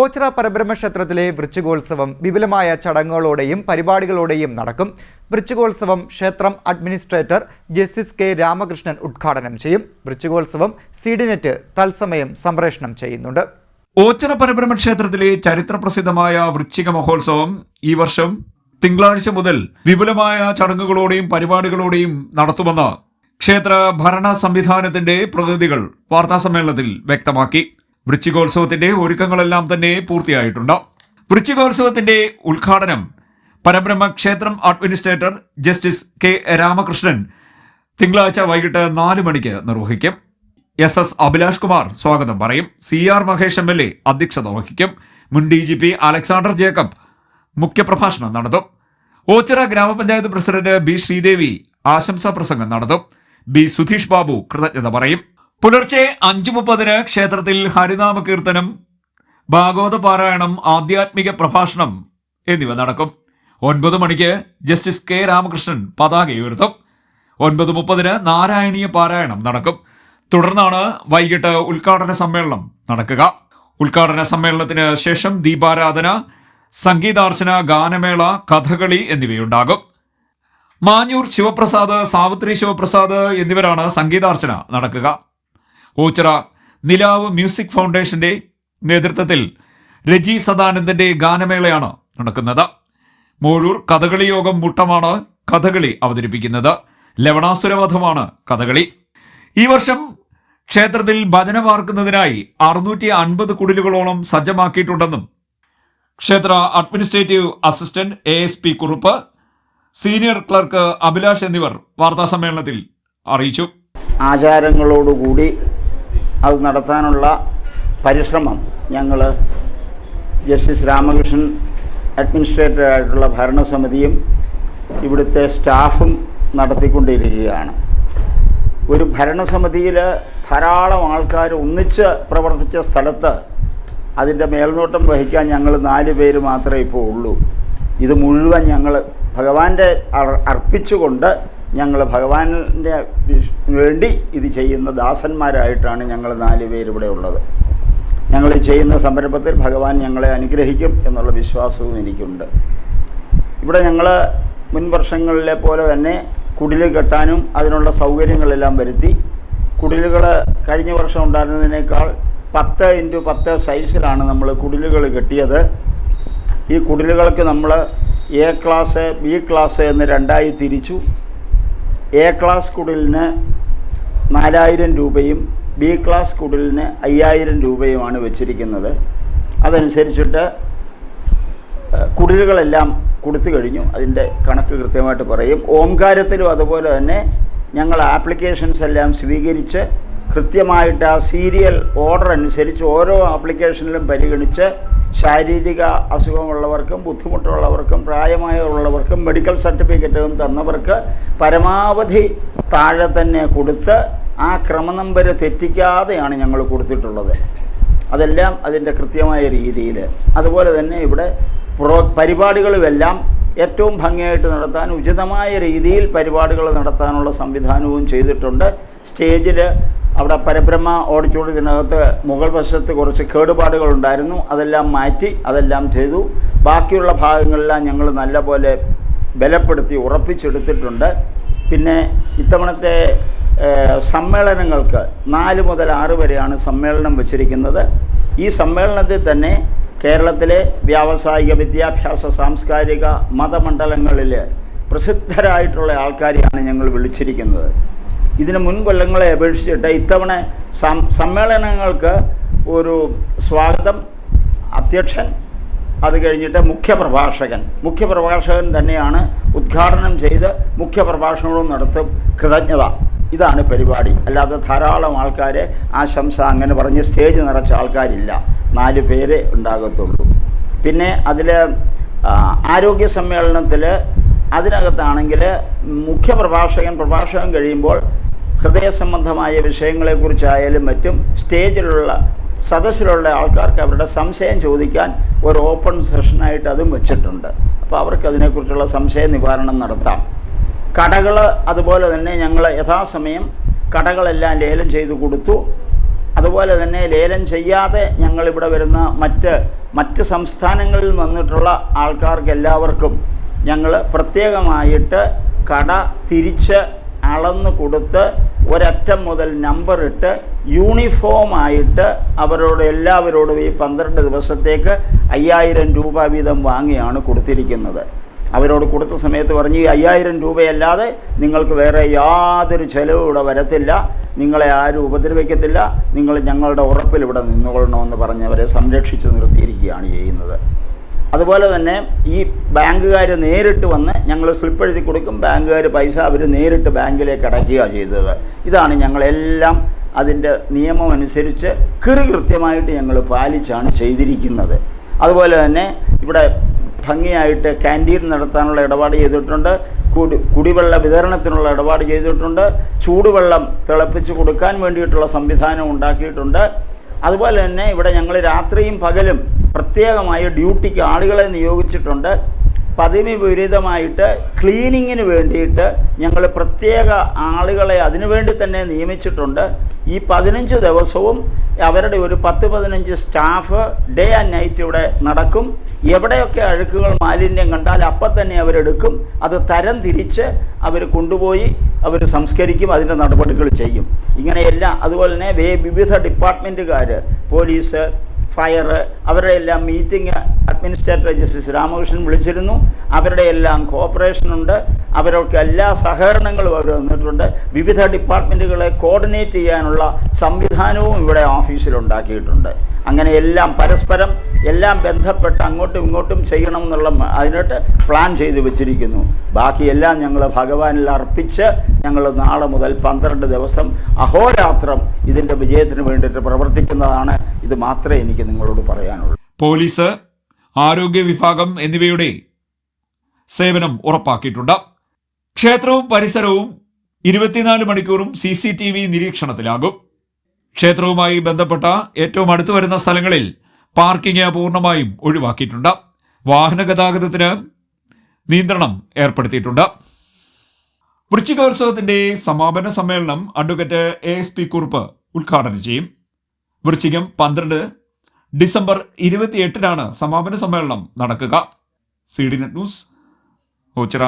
ഓച്ചിറ പരബ്രഹ്മ ക്ഷേത്രത്തിലെ വൃശ്ചികോത്സവം വിപുലമായ ചടങ്ങുകളോടെയും പരിപാടികളോടെയും നടക്കും. വൃശ്ചികോത്സവം ക്ഷേത്രം അഡ്മിനിസ്ട്രേറ്റർ ജസ്റ്റിസ് കെ രാമകൃഷ്ണൻ ഉദ്ഘാടനം ചെയ്യും. വൃശ്ചികോത്സവം സീഡിനെറ്റ് തത്സമയം സംപ്രേഷണം ചെയ്യുന്നുണ്ട്. ഓച്ചിറ പരബ്രഹ്മ ക്ഷേത്രത്തിലെ ചരിത്രപ്രസിദ്ധമായ വൃശ്ചിക മഹോത്സവം ഈ വർഷം തിങ്കളാഴ്ച മുതൽ വിപുലമായ ചടങ്ങുകളോടെയും പരിപാടികളോടെയും നടത്തുമെന്ന് ക്ഷേത്ര ഭരണ സംവിധാനത്തിന്റെ പ്രതിനിധികൾ വാർത്താസമ്മേളനത്തിൽ വ്യക്തമാക്കി. വൃശ്ചികോത്സവത്തിന്റെ ഒരുക്കങ്ങളെല്ലാം തന്നെ പൂർത്തിയായിട്ടുണ്ട്. വൃശ്ചികോത്സവത്തിന്റെ ഉദ്ഘാടനം പരബ്രഹ്മ ക്ഷേത്രം അഡ്മിനിസ്ട്രേറ്റർ ജസ്റ്റിസ് കെ രാമകൃഷ്ണൻ തിങ്കളാഴ്ച വൈകിട്ട് നാല് മണിക്ക് നിർവഹിക്കും. എസ് എസ് അഭിലാഷ് കുമാർ സ്വാഗതം പറയും. C R Mahesh M L A അധ്യക്ഷത വഹിക്കും. മുൻ D G P Alexander Jacob മുഖ്യപ്രഭാഷണം നടത്തും. ഓച്ചിറ ഗ്രാമപഞ്ചായത്ത് പ്രസിഡന്റ് ബി ശ്രീദേവി ആശംസാ പ്രസംഗം നടത്തും. ബി സുധീഷ് ബാബു കൃതജ്ഞത പറയും. പുലർച്ചെ അഞ്ചു മുപ്പതിന് ക്ഷേത്രത്തിൽ ഹരിനാമ കീർത്തനം ഭാഗവത പാരായണം ആധ്യാത്മിക പ്രഭാഷണം എന്നിവ നടക്കും. ഒൻപത് മണിക്ക് ജസ്റ്റിസ് കെ രാമകൃഷ്ണൻ പതാക ഉയർത്തും. ഒൻപത് മുപ്പതിന് നാരായണീയ പാരായണം നടക്കും. തുടർന്നാണ് വൈകിട്ട് ഉദ്ഘാടന സമ്മേളനം നടക്കുക. ഉദ്ഘാടന സമ്മേളനത്തിന് ശേഷം ദീപാരാധന സംഗീതാർച്ചന ഗാനമേള കഥകളി എന്നിവയുണ്ടാകും. മാഞ്ഞൂർ ശിവപ്രസാദ് സാവിത്രി ശിവപ്രസാദ് എന്നിവരാണ് സംഗീതാർച്ചന നടക്കുക. ഓച്ചിറ നിലാവ് മ്യൂസിക് ഫൗണ്ടേഷന്റെ നേതൃത്വത്തിൽ രജി സദാനന്ദന്റെ ഗാനമേളയാണ് നടക്കുന്നത്. മോഴൂർ കഥകളി യോഗം മുട്ടമാണ് കഥകളി അവതരിപ്പിക്കുന്നത്. ലവണാസുരവധമാണ് കഥകളി. ഈ വർഷം ക്ഷേത്രത്തിൽ ഭജന പാർക്കുന്നതിനായി അറുന്നൂറ്റി അൻപത് കുടിലുകളോളം സജ്ജമാക്കിയിട്ടുണ്ടെന്നും ക്ഷേത്ര administrative assistant A S P Kurup senior clerk Abhilash എന്നിവർ വാർത്താസമ്മേളനത്തിൽ അറിയിച്ചു. ആചാരങ്ങളോടുകൂടി അത് നടത്താനുള്ള പരിശ്രമം ഞങ്ങൾ ജസ്റ്റിസ് രാമകൃഷ്ണൻ അഡ്മിനിസ്ട്രേറ്ററായിട്ടുള്ള ഭരണസമിതിയും ഇവിടുത്തെ സ്റ്റാഫും നടത്തിക്കൊണ്ടിരിക്കുകയാണ്. ഒരു ഭരണസമിതിയിൽ ധാരാളം ആൾക്കാർ ഒന്നിച്ച് പ്രവർത്തിച്ച സ്ഥലത്ത് അതിന്റെ മേൽനോട്ടം വഹിക്കാൻ ഞങ്ങൾ നാല് പേര് മാത്രമേ ഇപ്പോൾ ഉള്ളൂ. ഇത് മുഴുവൻ ഞങ്ങൾ ഭഗവാന്റെ അർ- അർപ്പിച്ചുകൊണ്ട് ഞങ്ങൾ ഭഗവാന്റെ വേണ്ടി ഇത് ചെയ്യുന്ന ദാസന്മാരായിട്ടാണ് ഞങ്ങൾ നാല് പേരിവിടെ ഉള്ളത്. ഞങ്ങൾ ചെയ്യുന്ന സംരംഭത്തിൽ ഭഗവാൻ ഞങ്ങളെ അനുഗ്രഹിക്കും എന്നുള്ള വിശ്വാസവും എനിക്കുണ്ട്. ഇവിടെ ഞങ്ങൾ മുൻ വർഷങ്ങളിലെ പോലെ തന്നെ കുടിൽ കെട്ടാനും അതിനുള്ള സൗകര്യങ്ങളെല്ലാം വരുത്തി. കുടിലുകൾ കഴിഞ്ഞ വർഷം ഉണ്ടായിരുന്നതിനേക്കാൾ പത്ത് ഇന്റു പത്ത് സൈസിലാണ് നമ്മൾ കുടിലുകൾ കെട്ടിയത്. ഈ കുടിലുകൾക്ക് നമ്മൾ എ ക്ലാസ് ബി ക്ലാസ് എന്ന് രണ്ടായി തിരിച്ചു. എ ക്ലാസ് കുടിലിന് നാലായിരം രൂപയും ബി ക്ലാസ് കുടിലിന് അയ്യായിരം രൂപയുമാണ് വെച്ചിരിക്കുന്നത്. അതനുസരിച്ചിട്ട് കുടിലുകളെല്ലാം കൊടുത്തു കഴിഞ്ഞു. അതിന്റെ കണക്ക് കൃത്യമായിട്ട് പറയും. ഓംകാരത്തിലും അതുപോലെ തന്നെ ഞങ്ങൾ ആപ്ലിക്കേഷൻസ് എല്ലാം സ്വീകരിച്ച് കൃത്യമായിട്ട് ആ സീരിയൽ ഓർഡർ അനുസരിച്ച് ഓരോ ആപ്ലിക്കേഷനിലും പരിഗണിച്ച് ശാരീരിക അസുഖമുള്ളവർക്കും ബുദ്ധിമുട്ടുള്ളവർക്കും പ്രായമായുള്ളവർക്കും മെഡിക്കൽ സർട്ടിഫിക്കറ്റും തന്നവർക്ക് പരമാവധി താഴെ തന്നെ കൊടുത്ത് ആ ക്രമനമ്പർ തെറ്റിക്കാതെയാണ് ഞങ്ങൾ കൊടുത്തിട്ടുള്ളത്. അതെല്ലാം അതിന്റെ കൃത്യമായ രീതിയിൽ. അതുപോലെ തന്നെ ഇവിടെ പ്രോ പരിപാടികളുമെല്ലാം ഏറ്റവും ഭംഗിയായിട്ട് നടത്താൻ ഉചിതമായ രീതിയിൽ പരിപാടികൾ നടത്താനുള്ള സംവിധാനവും ചെയ്തിട്ടുണ്ട്. സ്റ്റേജിൽ അവിടെ പരബ്രഹ്മ ഓഡിറ്റോറിയത്തിനകത്ത് മുകൾ വശത്ത് കുറച്ച് കേടുപാടുകളുണ്ടായിരുന്നു. അതെല്ലാം മാറ്റി അതെല്ലാം ചെയ്തു. ബാക്കിയുള്ള ഭാഗങ്ങളെല്ലാം ഞങ്ങൾ നല്ലപോലെ ബലപ്പെടുത്തി ഉറപ്പിച്ചെടുത്തിട്ടുണ്ട്. പിന്നെ ഇത്തവണത്തെ സമ്മേളനങ്ങൾക്ക് നാല് മുതൽ ആറ് വരെയാണ് സമ്മേളനം വച്ചിരിക്കുന്നത്. ഈ സമ്മേളനത്തിൽ തന്നെ കേരളത്തിലെ വ്യാവസായിക വിദ്യാഭ്യാസ സാംസ്കാരിക മതമണ്ഡലങ്ങളിൽ പ്രസിദ്ധരായിട്ടുള്ള ആൾക്കാരെയാണ് ഞങ്ങൾ വിളിച്ചിരിക്കുന്നത്. ഇതിന് മുൻ കൊല്ലങ്ങളെ അപേക്ഷിച്ചിട്ട് ഇത്തവണ സമ്മേളനങ്ങൾക്ക് ഒരു സ്വാഗതം അധ്യക്ഷൻ അത് കഴിഞ്ഞിട്ട് മുഖ്യപ്രഭാഷകൻ. മുഖ്യപ്രഭാഷകൻ തന്നെയാണ് ഉദ്ഘാടനം ചെയ്ത് മുഖ്യപ്രഭാഷണവും നടത്തും. കൃതജ്ഞത. ഇതാണ് പരിപാടി. അല്ലാതെ ധാരാളം ആൾക്കാരെ ആശംസ അങ്ങനെ പറഞ്ഞ് സ്റ്റേജ് നിറച്ച ആൾക്കാരില്ല. നാല് പേരെ ഉണ്ടാകത്തുള്ളൂ. പിന്നെ അതിൽ ആരോഗ്യ സമ്മേളനത്തിൽ അതിനകത്താണെങ്കിൽ മുഖ്യപ്രഭാഷകൻ പ്രഭാഷകൻ കഴിയുമ്പോൾ ഹൃദയ സംബന്ധമായ വിഷയങ്ങളെക്കുറിച്ചായാലും മറ്റും സ്റ്റേജിലുള്ള സദസ്സിലുള്ള ആൾക്കാർക്ക് അവരുടെ സംശയം ചോദിക്കാൻ ഒരു ഓപ്പൺ സെഷനായിട്ട് അതും വെച്ചിട്ടുണ്ട്. അപ്പോൾ അവർക്ക് അതിനെക്കുറിച്ചുള്ള സംശയ നിവാരണം നടത്താം. കടകൾ അതുപോലെ തന്നെ ഞങ്ങൾ യഥാസമയം കടകളെല്ലാം ലേലം ചെയ്തു കൊടുത്തു. അതുപോലെ തന്നെ ലേലം ചെയ്യാതെ ഞങ്ങളിവിടെ വരുന്ന മറ്റ് മറ്റ് സംസ്ഥാനങ്ങളിൽ വന്നിട്ടുള്ള ആൾക്കാർക്ക് എല്ലാവർക്കും ഞങ്ങൾ പ്രത്യേകമായിട്ട് കട തിരിച്ച് അളന്ന് കൊടുത്ത് ഒരറ്റം മുതൽ നമ്പർ ഇട്ട് യൂണിഫോമായിട്ട് അവരോട് എല്ലാവരോടും ഈ പന്ത്രണ്ട് ദിവസത്തേക്ക് അയ്യായിരം രൂപ വീതം വാങ്ങിയാണ് കൊടുത്തിരിക്കുന്നത്. അവരോട് കൊടുത്ത സമയത്ത് പറഞ്ഞ് ഈ അയ്യായിരം രൂപയല്ലാതെ നിങ്ങൾക്ക് വേറെ യാതൊരു ചെലവും ഇവിടെ വരത്തില്ല. നിങ്ങളെ ആരും ഉപദ്രവിക്കത്തില്ല. നിങ്ങൾ ഞങ്ങളുടെ ഉറപ്പിൽ ഇവിടെ നിന്നുകൊള്ളണമെന്ന് പറഞ്ഞ് അവരെ സംരക്ഷിച്ച് നിർത്തിയിരിക്കുകയാണ് ചെയ്യുന്നത്. അതുപോലെ തന്നെ ഈ ബാങ്കുകാർ നേരിട്ട് വന്ന് ഞങ്ങൾ സ്ലിപ്പ് എഴുതി കൊടുക്കും. ബാങ്കുകാർ പൈസ അവർ നേരിട്ട് ബാങ്കിലേക്ക് അടയ്ക്കുക ചെയ്തത്. ഇതാണ് ഞങ്ങളെല്ലാം അതിന്റെ നിയമം അനുസരിച്ച് കൃത്യമായിട്ട് ഞങ്ങൾ പാലിച്ചാണ് ചെയ്തിരിക്കുന്നത്. അതുപോലെ തന്നെ ഇവിടെ ഭംഗിയായിട്ട് ക്യാന്റീൻ നടത്താനുള്ള ഇടപാട് ചെയ്തിട്ടുണ്ട്. കുടി കുടിവെള്ള വിതരണത്തിനുള്ള ഇടപാട് ചെയ്തിട്ടുണ്ട്. ചൂടുവെള്ളം തിളപ്പിച്ച് കൊടുക്കാൻ വേണ്ടിയിട്ടുള്ള സംവിധാനം ഉണ്ടാക്കിയിട്ടുണ്ട്. അതുപോലെ തന്നെ ഇവിടെ ഞങ്ങൾ രാത്രിയും പകലും പ്രത്യേകമായ ഡ്യൂട്ടിക്ക് ആളുകളെ നിയോഗിച്ചിട്ടുണ്ട്. പതിവ് വിപരീതമായിട്ട് ക്ലീനിങ്ങിന് വേണ്ടിയിട്ട് ഞങ്ങൾ പ്രത്യേക ആളുകളെ അതിനുവേണ്ടി തന്നെ നിയമിച്ചിട്ടുണ്ട്. ഈ പതിനഞ്ച് ദിവസവും അവരുടെ ഒരു പത്ത് പതിനഞ്ച് സ്റ്റാഫ് ഡേ ആൻഡ് നൈറ്റ് ഇവിടെ നടക്കും. എവിടെയൊക്കെ അഴുക്കുകൾ മാലിന്യം കണ്ടാൽ അപ്പം തന്നെ അവരെടുക്കും. അത് തരം തിരിച്ച് അവർ കൊണ്ടുപോയി അവർ സംസ്കരിക്കും അതിന്റെ നടപടികൾ ചെയ്യും. ഇങ്ങനെയെല്ലാം അതുപോലെ തന്നെ വിവിധ ഡിപ്പാർട്ട്മെന്റുകാർ പോലീസ് ഫയർ അവരുടെ എല്ലാം മീറ്റിംഗ് അഡ്മിനിസ്ട്രേറ്റർ ജസ്റ്റിസ് രാമകൃഷ്ണൻ വിളിച്ചിരുന്നു. അവരുടെ എല്ലാം കോപ്പറേഷനുണ്ട് അവരൊക്കെ എല്ലാ സഹകരണങ്ങളും അവർ തന്നിട്ടുണ്ട്. വിവിധ ഡിപ്പാർട്ട്മെന്റുകളെ കോർഡിനേറ്റ് ചെയ്യാനുള്ള സംവിധാനവും ഇവിടെ ഓഫീസിൽ ഉണ്ടാക്കിയിട്ടുണ്ട്. അങ്ങനെ എല്ലാം പരസ്പരം എല്ലാം ബന്ധപ്പെട്ട് അങ്ങോട്ടും ഇങ്ങോട്ടും ചെയ്യണം എന്നുള്ള മ- അതിനായിട്ട് പ്ലാൻ ചെയ്ത് വെച്ചിരിക്കുന്നു. ബാക്കിയെല്ലാം ഞങ്ങൾ ഭഗവാനിൽ അർപ്പിച്ച് ഞങ്ങൾ നാളെ മുതൽ പന്ത്രണ്ട് ദിവസം അഹോരാത്രം ഇതിന്റെ വിജയത്തിന് വേണ്ടിയിട്ട് പ്രവർത്തിക്കുന്നതാണ്. ഇത് മാത്രമേ എനിക്ക് നിങ്ങളോട് പറയാനുള്ളൂ. പോലീസ് ആരോഗ്യ വിഭാഗം എന്നിവയുടെ സേവനം ഉറപ്പാക്കിയിട്ടുണ്ട്. ക്ഷേത്രവും പരിസരവും ഇരുപത്തിനാല് മണിക്കൂറും സി സി ടി വി നിരീക്ഷണത്തിലാകും. ക്ഷേത്രവുമായി ബന്ധപ്പെട്ട ഏറ്റവും അടുത്തു വരുന്ന സ്ഥലങ്ങളിൽ പാർക്കിംഗ് പൂർണമായും ഒഴിവാക്കിയിട്ടുണ്ട്. വാഹന ഗതാഗതത്തിന് നിയന്ത്രണം ഏർപ്പെടുത്തിയിട്ടുണ്ട്. വൃശ്ചികോത്സവത്തിന്റെ സമാപന സമ്മേളനം advocate A S P Kurup ഉദ്ഘാടനം ചെയ്യും. വൃശ്ചികം പന്ത്രണ്ട് ഡിസംബർ ഇരുപത്തിയെട്ടിനാണ് സമാപന സമ്മേളനം നടക്കുക. C D net news Ochira.